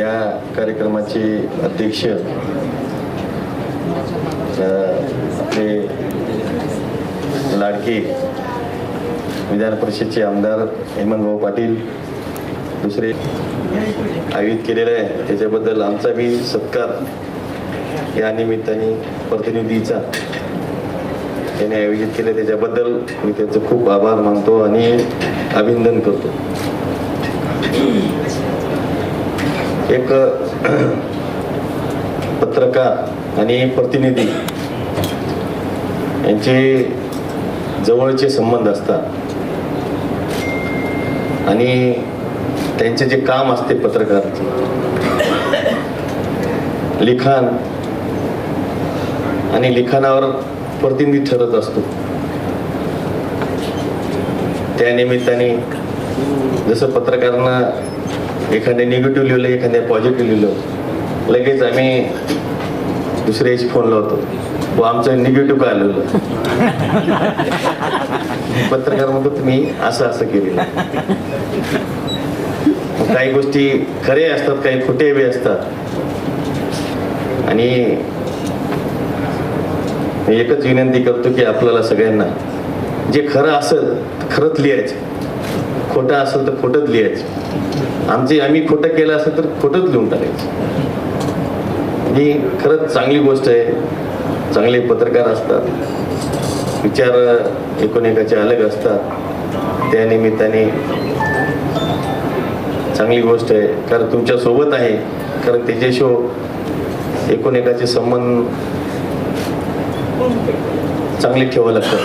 या कार्यक्रमाचे अध्यक्ष ते आपले लाडके विधान परिषदचे आमदार हेमंतभाऊ पाटील दुसरे आयोजित केलेलं आहे. त्याच्याबद्दल आमचा बी सत्कार या निमित्ताने प्रतिनिधीचा त्याने आयोजित केलं. त्याच्याबद्दल मी त्याचं खूप आभार मानतो आणि अभिनंदन करतो. एक पत्रकार आणि प्रतिनिधी यांचे जवळचे संबंध असतात. आणि त्यांचे जे काम असते पत्रकार लिखाण आणि लिखाणावर प्रतिनिधी ठरत असतो. त्या निमित्ताने जसं पत्रकारांना एखाद्या निगेटिव्ह लिहिलं एखाद्या पॉझिटिव्ह लिहिलं लगेच आम्ही दुसऱ्याशी फोन लावतो व आमचं निगेटिव्ह काय आलेलं पत्रकार म्हणतो तुम्ही असं असं केलेलं काही गोष्टी खरे असतात काही खोटे बी असतात आणि मी एकच विनंती करतो की आपल्याला सगळ्यांना जे खरं असेल खरंच लिहायचं खोटं असेल तर खोटंच लिहायचं. आमचे आम्ही खोटं केलं असेल तर खोटंच लिहून टाकायचं. ही खरंच चांगली गोष्ट आहे. चांगले पत्रकार असतात. विचार एकोणेकाचे अलग असतात. त्या निमित्ताने चांगली गोष्ट आहे. कारण तुमच्यासोबत आहे. कारण त्याच्याशिवाय एकोणेकाचे संबंध चांगले ठेवावं लागतात.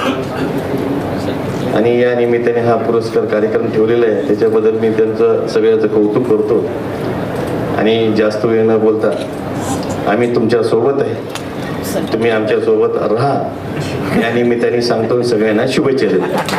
आणि या निमित्ताने हा पुरस्कार कार्यक्रम ठेवलेला आहे. त्याच्याबद्दल मी त्यांचं सगळ्याचं कौतुक करतो. आणि जास्त वेळ न बोलता आम्ही तुमच्यासोबत आहे. तुम्ही आमच्यासोबत राहा. या निमित्ताने सांगतो सगळ्यांना शुभेच्छा देतो.